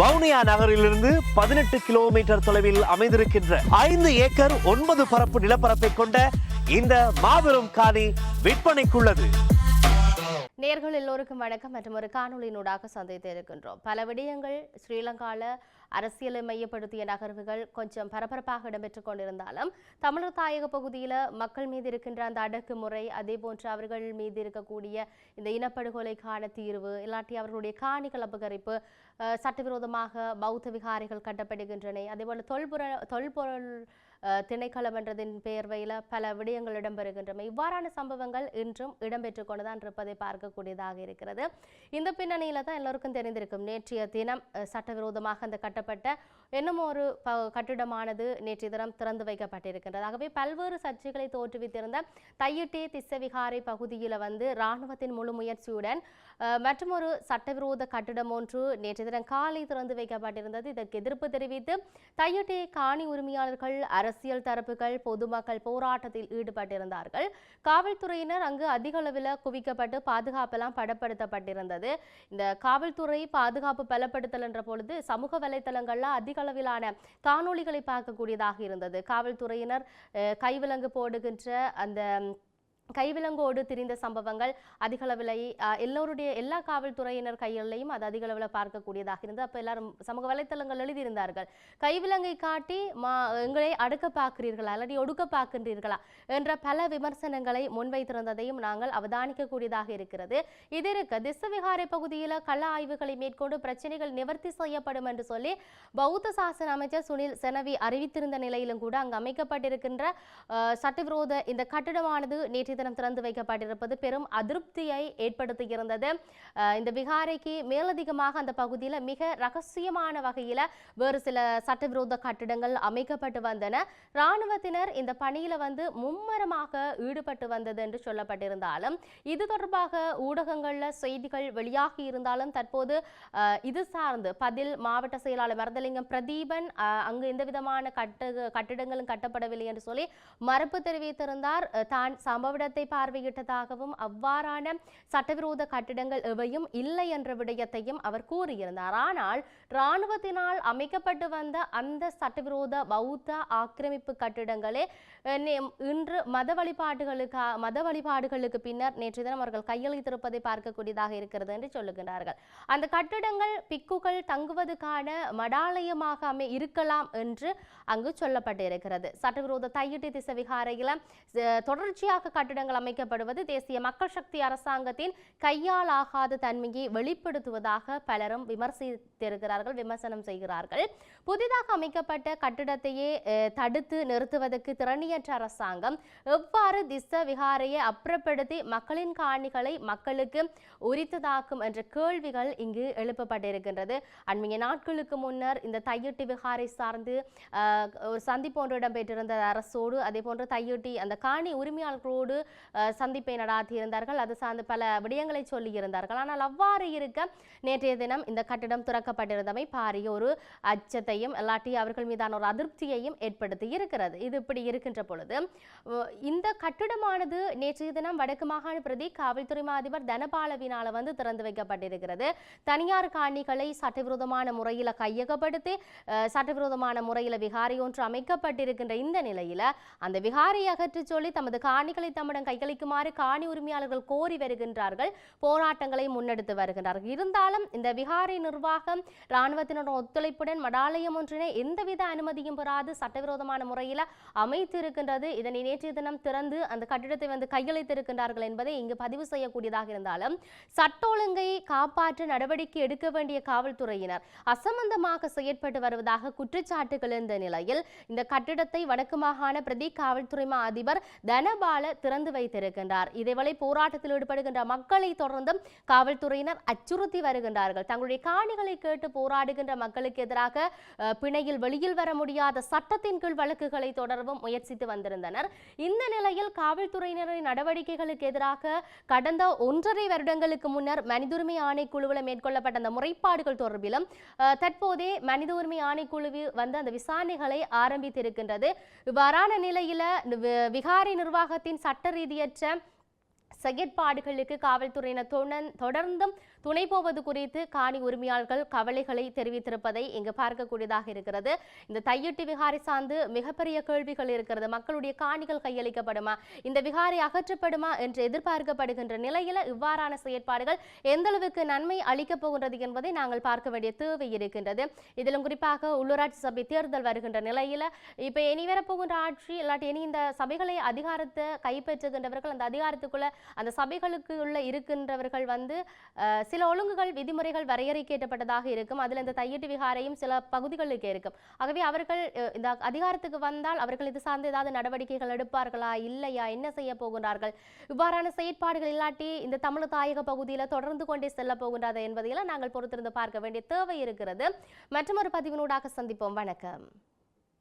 வவுனியா நகரிலிருந்து பதினெட்டு கிலோமீட்டர் தொலைவில் அமைந்திருக்கின்ற ஐந்து ஏக்கர் ஒன்பது பரப்பு நிலப்பரப்பை கொண்ட இந்த மாபெரும் காணி விற்பனைக்குள்ளது. நேர்கள் எல்லோருக்கும் வணக்கம் மற்றும் ஒரு காணொலியினூடாக சந்தித்து இருக்கின்றோம். பல விடயங்கள் ஸ்ரீலங்கால அரசியலை மையப்படுத்திய நகர்வுகள் கொஞ்சம் பரபரப்பாக இடம்பெற்றுக் கொண்டிருந்தாலும் தமிழர் தாயக பகுதியில் மக்கள் மீது இருக்கின்ற அந்த அடக்குமுறை அதே போன்று அவர்கள் மீது இருக்கக்கூடிய இந்த இனப்படுகொலைக்கான தீர்வு இல்லாட்டி அவர்களுடைய காணிகள் அபகரிப்பு சட்டவிரோதமாக பௌத்த விகாரைகள் கட்டப்படுகின்றன அதேபோல் தொல்புற தொல்பொருள் திணைக்களம் என்றதின் பேர்வையில் பல விடயங்கள் இடம்பெறுகின்றன. இவ்வாறான சம்பவங்கள் இன்றும் இடம்பெற்று கொண்டுதான் இருப்பதை பார்க்கக்கூடியதாக இருக்கிறது. இந்த பின்னணியில தான் எல்லோருக்கும் தெரிந்திருக்கும். நேற்றைய தினம் சட்டவிரோதமாக அந்த கட்ட கட்டப்பட்ட இன்னும் ஒரு கட்டிடமானது நேற்று தினம் திறந்து வைக்கப்பட்டிருக்கின்றது. ஆகவே பல்வேறு சர்ச்சைகளை தோற்றுவித்திருந்த தையிட்டே திசவிகாரை பகுதியில் வந்து இராணுவத்தின் முழு முயற்சியுடன் மற்றும் ஒரு சட்டவிரோத கட்டிடம் ஒன்று நேற்று தினம் காலை திறந்து வைக்கப்பட்டிருந்தது. இதற்கு எதிர்ப்பு தெரிவித்து தையிட்டே காணி உரிமையாளர்கள் அரசியல் தரப்புகள் பொதுமக்கள் போராட்டத்தில் ஈடுபட்டிருந்தார்கள். காவல்துறையினர் அங்கு அதிக அளவில் குவிக்கப்பட்டு பாதுகாப்பெல்லாம் படப்படுத்தப்பட்டிருந்தது. இந்த காவல்துறை பாதுகாப்பு பலப்படுத்தல் என்ற பொழுது சமூக வலைத்தளங்கள்ல அதிக அளவிலான காணொளிகளை பார்க்கக்கூடியதாக இருந்தது. காவல்துறையினர் கைவிலங்கு போடுகின்ற அந்த கைவிலங்கோடு திரிந்த சம்பவங்கள் அதிகளவில் எல்லோருடைய எல்லா காவல்துறையினர் கையிலையும் அது அதிகளவில் பார்க்கக்கூடியதாக இருந்தது. அப்போ எல்லாரும் சமூக வலைத்தளங்கள் எழுதியிருந்தார்கள். கைவிலங்கை காட்டி மா எங்களை அடுக்க பார்க்கிறீர்களா அல்லது ஒடுக்க பார்க்கின்றீர்களா என்ற பல விமர்சனங்களை முன்வைத்திருந்ததையும் நாங்கள் அவதானிக்கக்கூடியதாக இருக்கிறது. இது இருக்க திசவிகாரை பகுதியில் கள ஆய்வுகளை மேற்கொண்டு பிரச்சனைகள் நிவர்த்தி செய்யப்படும் என்று சொல்லி பௌத்த சாசன அமைச்சர் சுனில் செனவி அறிவித்திருந்த நிலையிலும் கூட அங்கு அமைக்கப்பட்டிருக்கின்ற சட்டவிரோத இந்த கட்டிடமானது நேற்று தினம் திறந்து வைக்கப்பட்டிருப்பது பெரும் அதிருப்தியை ஏற்படுத்தியிருந்தது. இந்த விகாரைக்கு மேலதிகமாக அந்த பகுதியில் மிக ரகசியமான வகையில் வேறு சில சட்டவிரோத கட்டிடங்கள் அமைக்கப்பட்டு வந்தன. இராணுவத்தினர் இந்த பணியில் வந்து மும்மரமாக ஈடுபட்டு வந்தது என்று சொல்லப்பட்டிருந்தாலும் இது தொடர்பாக ஊடகங்களில் செய்திகள் வெளியாகி இருந்தாலும் தற்போது இது சார்ந்து பதில் மாவட்ட செயலாளர் மரதலிங்கம் பிரதீபன் அங்கு எந்த விதமான கட்டு கட்டிடங்களும் கட்டப்படவில்லை என்று சொல்லி மறுப்பு தெரிவித்திருந்தார். தான் சம்பவ இடத்தை பார்வையிட்டதாகவும் அவ்வாறான சட்டவிரோத கட்டிடங்கள் எவையும் இல்லை என்ற விடயத்தையும் அவர் கூறியிருந்தார். ஆனால் இராணுவத்தினால் அமைக்கப்பட்டு வந்த அந்த சட்டவிரோத பௌத்த ஆக்கிரமிப்பு கட்டிடங்களே இன்று மத வழிபாடுகளுக்கு மத வழிபாடுகளுக்கு பின்னர் நேற்று தினம் அவர்கள் கையளித்திருப்பதை பார்க்கக்கூடியதாக இருக்கிறது என்று சொல்லுகின்றார்கள். அந்த கட்டிடங்கள் பிக்குகள் தங்குவதற்கான மடாலயமாக அமை இருக்கலாம் என்று அங்கு சொல்லப்பட்டிருக்கிறது. சட்டவிரோத தையிட்டு திசை விகாரையில் கட்டிட கட்டிடங்கள் அமைக்கப்படுவது தேசிய மக்கள் சக்தி அரசாங்கத்தின் கையாலாகாத தன்மையை வெளிப்படுத்துவதாக பலரும் விமர்சித்திருக்கிறார்கள் விமர்சனம் செய்கிறார்கள். புதிதாக அமைக்கப்பட்ட கட்டிடத்தையே தடுத்து நிறுத்துவதற்கு திறனியற்ற அரசாங்கம் எவ்வாறு திஸ்ஸ விகாரையை அப்புறப்படுத்தி மக்களின் காணிகளை மக்களுக்கு உரித்ததாக்கும் என்ற கேள்விகள் இங்கு எழுப்பப்பட்டிருக்கின்றது. அண்மைய நாட்களுக்கு முன்னர் இந்த தையிட்டி விகாரை சார்ந்து ஒரு சந்திப்பு ஒன்று இடம்பெற்றிருந்த அரசோடு. அதே போன்று தையிட்டி அந்த காணி உரிமையாளர்களோடு சந்திப்பை நடாத்தியிருந்தார்கள். அது சார்ந்து பல விடயங்களை சொல்லியிருந்தார்கள். ஆனால் அவ்வாறு இருக்க நேற்றைய தினம் இந்த கட்டிடம் துறக்கப்பட்டிருந்தமை பாரிய ஒரு அச்சத்தையும் இல்லாட்டி அவர்கள் மீதான ஒரு அதிருப்தியையும் ஏற்படுத்தி இருக்கிறது. இது இப்படி இருக்கின்ற பொழுது இந்த கட்டிடமானது நேற்றைய தினம் வடக்கு மாகாண பிரதி காவல்துறை அதிபர் தனபாலவினால வந்து திறந்து வைக்கப்பட்டிருக்கிறது. தனியார் காணிகளை சட்டவிரோதமான முறையில் கையகப்படுத்தி சட்டவிரோதமான முறையில் விகாரி ஒன்று அமைக்கப்பட்டிருக்கின்ற இந்த நிலையில அந்த விகாரை அகற்றி சொல்லி தமது காணிகளை தம்மிடம் கைகளிக்குமாறு காணி உரிமையாளர்கள் கோரி வருகின்றார்கள். போராட்டங்களை முன்னெடுத்து வருகின்றார்கள். இருந்தாலும் இந்த விகாரை நிர்வாகம் இராணுவத்தினருடன் ஒத்துழைப்புடன் மடாலயம் ஒன்றினை எந்தவித அனுமதியும் பெறாது சட்டவிரோதமான முறையில் அமைத்திருக்கின்றது. இதனை நேற்றைய தினம் திறந்து அந்த கட்டிடத்தை வந்து கையளித்திருக்கின்றார்கள் என்பதை இங்கு பதிவு செய்யக்கூடியதாக இருந்தாலும் சட்ட ஒழுங்கை காப்பாற்ற நடவடிக்கை எடுக்க வேண்டிய காவல்துறையினர் அசம்பந்தமாக செயற்பட்டு வருவதாக குற்றச்சாட்டுகள் இருந்த நிலையில் இந்த கட்டிடத்தை வடக்கு மாகாண பிரதி காவல்துறை மா அதிபர் தனபால திறந்து திறந்து வைத்திருக்கின்றார். இதேவேளை போராட்டத்தில் ஈடுபடுகின்ற மக்களை தொடர்ந்தும் காவல்துறையினர் அச்சுறுத்தி வருகின்றார்கள். தங்களுடைய காணிகளை கேட்டு போராடுகின்ற மக்களுக்கு எதிராக பிணையில் வெளியில் வர முடியாத சட்டத்தின் கீழ் வழக்குகளை தொடரவும் முயற்சித்து வந்திருந்தனர். இந்த நிலையில் காவல்துறையினரின் நடவடிக்கைகளுக்கு எதிராக கடந்த ஒன்றரை வருடங்களுக்கு முன்னர் மனித உரிமை ஆணைக்குழுவில் மேற்கொள்ளப்பட்ட அந்த முறைப்பாடுகள் தொடர்பிலும் தற்போதே மனித உரிமை ஆணைக்குழு வந்து அந்த விசாரணைகளை ஆரம்பித்திருக்கின்றது. இவ்வாறான நிலையில வி- விகாரை நிர்வாகத்தின் சட்ட രീതിയറ്റ് செயற்பாடுகளுக்கு காவல்துறையினர் தொடர்ந்தும் துணை போவது குறித்து காணி உரிமையாளர்கள் கவலைகளை தெரிவித்திருப்பதை இங்கு பார்க்கக்கூடியதாக இருக்கிறது. இந்த தையிட்டு விகாரை சார்ந்து மிகப்பெரிய கேள்விகள் இருக்கிறது. மக்களுடைய காணிகள் கையளிக்கப்படுமா? இந்த விகாரை அகற்றப்படுமா என்று எதிர்பார்க்கப்படுகின்ற நிலையில இவ்வாறான செயற்பாடுகள் எந்த அளவுக்கு நன்மை அளிக்கப் போகின்றது என்பதை நாங்கள் பார்க்க வேண்டிய தேவை இருக்கின்றது. இதிலும் குறிப்பாக உள்ளூராட்சி சபை தேர்தல் வருகின்ற நிலையில இப்ப இனி வரப்போகின்ற ஆட்சி இல்லாட்டி இனி இந்த சபைகளை அதிகாரத்தை கைப்பற்றுகின்றவர்கள் அந்த அதிகாரத்துக்குள்ள அந்த சபைகளுக்கு உள்ள இருக்கின்றவர்கள் வந்து அஹ், சில ஒழுங்குகள் விதிமுறைகள் வரையறைக்கேற்றப்பட்டதாக இருக்கும். அதில் இந்த தையீட்டு விகாரையும் சில பகுதிகளுக்கு இருக்கும். ஆகவே அவர்கள் இந்த அதிகாரத்துக்கு வந்தால் அவர்கள் இது சார்ந்து ஏதாவது நடவடிக்கைகள் எடுப்பார்களா? இல்லையா? என்ன செய்ய போகின்றார்கள்? இவ்வாறான செயற்பாடுகள் இல்லாட்டி இந்த தமிழ் தாயக பகுதியில் தொடர்ந்து கொண்டே செல்ல போகின்றது என்பதையெல்லாம் நாங்கள் பொறுத்திருந்து பார்க்க வேண்டிய தேவை இருக்கிறது. மற்றொரு பதிவினூடாக சந்திப்போம். வணக்கம்.